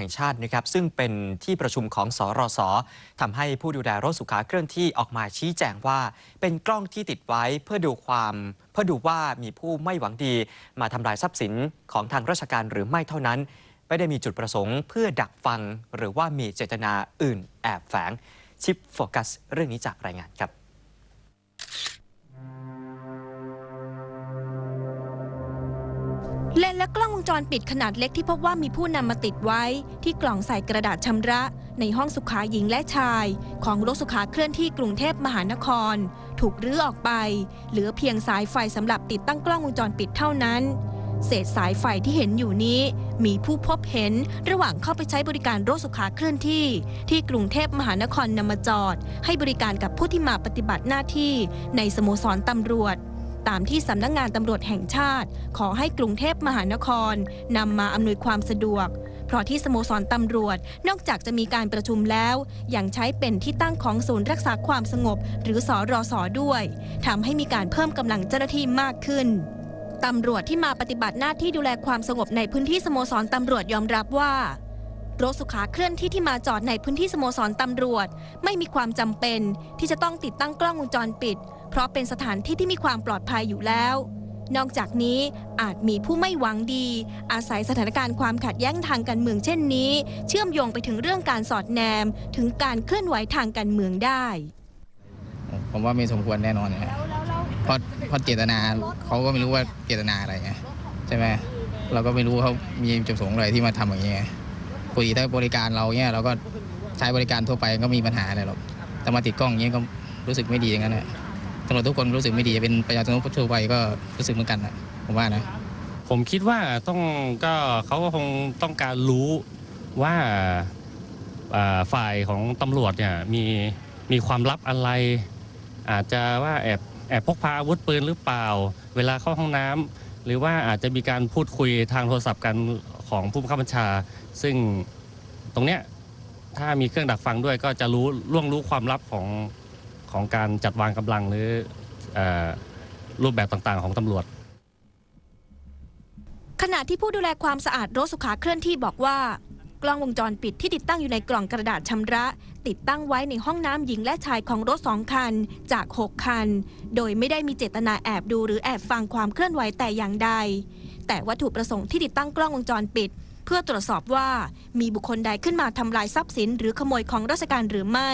แห่งชาตินะครับซึ่งเป็นที่ประชุมของสรสทำให้ผู้ดูแลรถสุขาเคลื่อนที่ออกมาชี้แจงว่า เป็นกล้องที่ติดไว้เพื่อดูความ เพื่อดูว่ามีผู้ไม่หวังดี มาทำลายทรัพย์สินของทางราชการหรือไม่เท่านั้น ไม่ได้มีจุดประสงค์ เพื่อดักฟัง หรือว่ามีเจตนาอื่นแอบแฝงชิปโฟกัสเรื่องนี้จากรายงานครับ และกล้องวงจรปิดขนาดเล็กที่พบว่ามีผู้นำมาติดไว้ ที่กล่องใส่กระดาษชำระ ในห้องสุขาหญิงและชาย ของรถสุขาเคลื่อนที่กรุงเทพมหานคร ถูกรื้อออกไป เหลือเพียงสายไฟสำหรับติดตั้งกล้องวงจรปิดเท่านั้น เศษสายไฟที่เห็นอยู่นี้ มีผู้พบเห็นระหว่างเข้าไปใช้บริการรถสุขาเคลื่อนที่ ที่กรุงเทพมหานครนำมาจอด ให้บริการกับผู้ที่มาปฏิบัติหน้าที่ในสโมสรตำรวจ ตามที่สำนักงงานตำรวจแห่งชาติ ขอให้กรุงเทพมหานครนำมาอำนวยความสะดวก เพราะที่สโมสรตำรวจนอกจากจะมีการประชุมแล้ว ยังใช้เป็นที่ตั้งของศูนย์รักษาความสงบ หรือสอรอสอด้วยทำให้มีการเพิ่มกำลังเจ้าหน้าที่มากขึ้นตำรวจที่มาปฏิบัติหน้าที่ดูแลความสงบในพื้นที่สโมสรตำรวจยอมรับว่า รถสุขาเคลื่อนที่ที่มาจอดในพื้นที่สโมสรตำรวจ ไม่มีความจำเป็นที่จะต้องติดตั้งกล้องวงจรปิด เพราะเป็นสถานที่ที่มีความปลอดภัยอยู่แล้ว นอกจากนี้อาจมีผู้ไม่หวังดี อาศัยสถานการณ์ความขัดแย้งทางการเมืองเช่นนี้ เชื่อมโยงไปถึงเรื่องการสอดแนม ถึงการเคลื่อนไหวทางการเมืองได้ ผมว่าไม่สมควรแน่นอนนะเพราะเพราะเจตนาเขาก็ไม่รู้ว่าเจตนาอะไรไงใช่ไหมเราก็ไม่รู้เขามีจุดประสงค์อะไรที่มาทำอย่างเงี้ ปกติถ้าบริการเราเนี้ยเราก็ใช้บริการทั่วไปก็มีปัญหาอะไรหรอกแต่มาติดกล้องเงี้ยก็รู้สึกไม่ดีอย่างนั้นแหละตำรวจทุกคนรู้สึกไม่ดีเป็นประชาชนทั่วไปก็รู้สึกเหมือนกันนะผมว่านะผมคิดว่าต้องก็เขาก็คงต้องการรู้ว่าอ่าฝ่ายของตำรวจเนี่ยมีมีความลับอะไร อาจจะว่าแอบแอบพกพาอาวุธปืนหรือเปล่า เวลาเข้าห้องน้ำหรือว่าอาจจะมีการพูดคุยทางโทรศัพท์กัน ของผู้บังคับบัญชา ซึ่งตรงเนี้ยถ้ามีเครื่องดักฟังด้วยก็จะรู้ล่วงรู้ความลับของของการจัดวางกำลังหรือออรูปแบบต่างๆ ของตำรวจ ขณะที่ผู้ดูแลความสะอาดรถสุขาเคลื่อนที่บอกว่า กล้องวงจรปิดที่ติดตั้งอยู่ในกล่องกระดาษชำระ ติดตั้งไว้ในห้องน้ำหญิงและชายของรถสองคันจาก 6 คัน โดยไม่ได้มีเจตนาแอบดูหรือแอบฟังความเคลื่อนไหวแต่อย่างใด แต่วัตถุประสงค์ที่ติดตั้งกล้องวงจรปิด เพื่อตรวจสอบว่ามีบุคคลใดขึ้นมาทำลายทรัพย์สิน หรือขโมยของราชการหรือไม่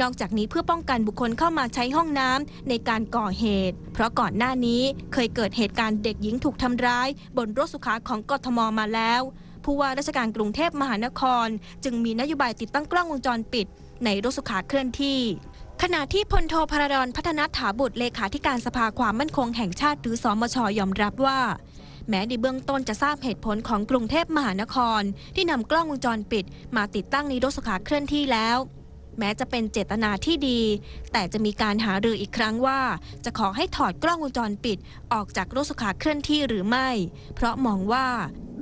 นอกจากนี้เพื่อป้องกันบุคคลเข้ามาใช้ห้องน้ำในการก่อเหตุ เพราะก่อนหน้านี้เคยเกิดเหตุการณ์เด็กหญิงถูกทำร้าย บนรถสุขาของกทมมาแล้ว ผู้ว่าราชการกรุงเทพมหานคร จึงมีนโยบายติดตั้งกล้องวงจรปิด ในรถสุขาเคลื่อนที่ขณะที่พลโทพระดอนพัฒนถาบุตรเลขาธิการสภาความมั่นคงแห่งชาติหรือสมชยอมรับว่า แม้ในเบื้องต้นจะทราบเหตุผลของกรุงเทพมหานคร ที่นำกล้องวงจรปิด มาติดตั้งในรถสุขาเคลื่อนที่แล้ว แม้จะเป็นเจตนาที่ดี แต่จะมีการหารืออีกครั้งว่า จะขอให้ถอดกล้องวงจรปิด ออกจากรถสุขาเคลื่อนที่หรือไม่ เพราะมองว่า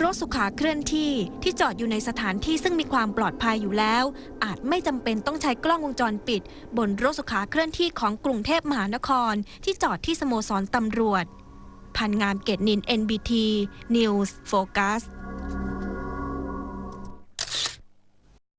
รถสุขาเคลื่อนที่ที่จอดอยู่ในสถานที่ซึ่งมีความปลอดภัยอยู่แล้ว อาจไม่จำเป็นต้องใช้กล้องวงจรปิด บนรถสุขาเคลื่อนที่ของกรุงเทพมหานคร ที่จอดที่สโมสรตำรวจ พันงามเกตนิน NBT News Focus